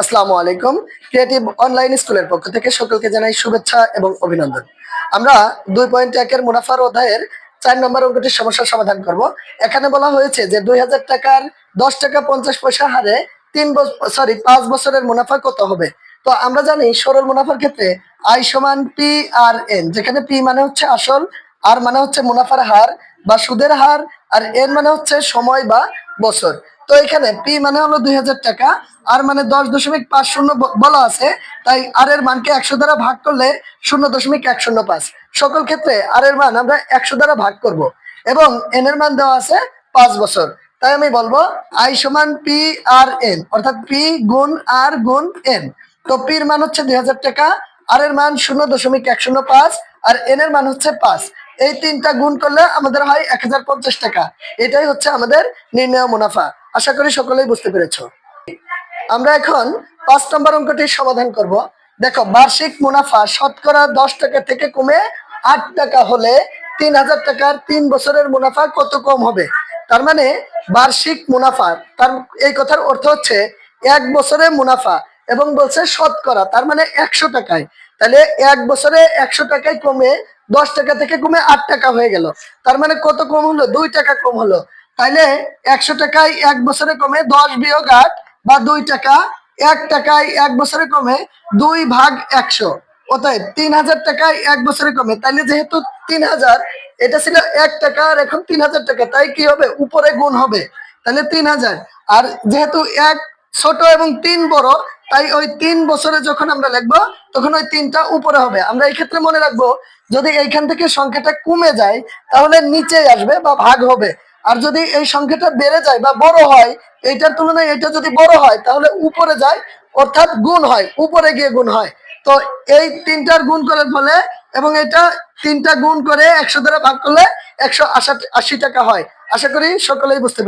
আসসালামু আলাইকুম। Creative online স্কুলের পক্ষ থেকে সকলকে জানাই শুভেচ্ছা এবং অভিনন্দন। আমরা দুই পয়েন্ট একের মুনাফার অধ্যায়ের চার নম্বর অঙ্কটির সমস্যার সমাধান করব। এখানে বলা হয়েছে যে দুই হাজার টাকার দশ টাকা পঞ্চাশ পয়সা হারে তিন সরি পাঁচ বছরের মুনাফা কত হবে? তো আমরা জানি সরল মুনাফার ক্ষেত্রে আই সমান পি আর এন যেখানে পি মানে হচ্ছে আসল আর মানে হচ্ছে মুনাফার হার বা সুদের হার, আর এন মানে হচ্ছে সময় বা বছর। তো এখানে পি মানে হলো দুই হাজার টাকা আর মানে দশ দশমিক পাঁচ শূন্য বলা আছে, তাই আর এর মানকে একশো দ্বারা ভাগ করলে শূন্য দশমিক এক শূন্য পাঁচ। সকল ক্ষেত্রে আর এর মান আমরা একশো দ্বারা ভাগ করব, এবং এন এর মান দেওয়া আছে পাঁচ বছর। তাই আমি বলব আই সমান পি আর এন অর্থাৎ পি গুণ আর গুণ এন তো পির মান হচ্ছে দুই হাজার টাকা আর এর মান শূন্য দশমিক এক শূন্য পাঁচ, আর এন এর মান হচ্ছে পাঁচ। এই তিনটা গুণ করলে আমাদের হয় এক হাজার পঞ্চাশ টাকা। এটাই হচ্ছে আমাদের নির্ণয় মুনাফা। আশা করি সকলেই বুঝতে পেরেছ। আমরা এখন পাঁচ নম্বর অঙ্কটির সমাধান করব। দেখো, বার্ষিক মুনাফা শতকরা দশ টাকা থেকে কমে আট টাকা হলে তিন হাজার টাকার তিন বছরের মুনাফা কত কম হবে? তার মানে বার্ষিক মুনাফা, তার এই কথার অর্থ হচ্ছে এক বছরে মুনাফা এবং বলছে শতকরা, তার মানে একশো টাকায়। তাহলে এক বছরে একশো টাকায় কমে দশ টাকা থেকে কমে আট টাকা হয়ে গেল। তার মানে কত কম হলো? দুই টাকা কম হলো। তাহলে একশো টাকায় এক বছরে কমে দশ বিয়োগ আট বা দুই টাকা, এক টাকায় এক বছরে কমে দুই ভাগ একশো। অতএব তিন হাজার টাকায় এক বছরে কমে, তাইলে যেহেতু তিন হাজার, এটা ছিল এক টাকা আর এখন তিন হাজার টাকা, তাই কি হবে? উপরে গুণ হবে। তাহলে তিন হাজার। আর যেহেতু এক ছোট এবং তিন বড়, তাই ওই তিন বছরে যখন আমরা লিখব, তখন ওই তিনটা উপরে হবে। আমরা এই ক্ষেত্রে মনে রাখব, যদি এইখান থেকে সংখ্যাটা কমে যায়, তাহলে নিচে আসবে বা ভাগ হবে। আর যদি এই সংখ্যাটা বেড়ে যায় বা বড় হয়, এইটার তুলনায় এটা যদি বড় হয়, তাহলে উপরে যায়, অর্থাৎ গুণ হয়, উপরে গিয়ে গুণ হয়। তো এই তিনটার গুণ করার ফলে এবং এটা তিনটা গুণ করে একশো দ্বারা ভাগ করলে একশো আশি টাকা হয়। আশা করি সকলেই বুঝতে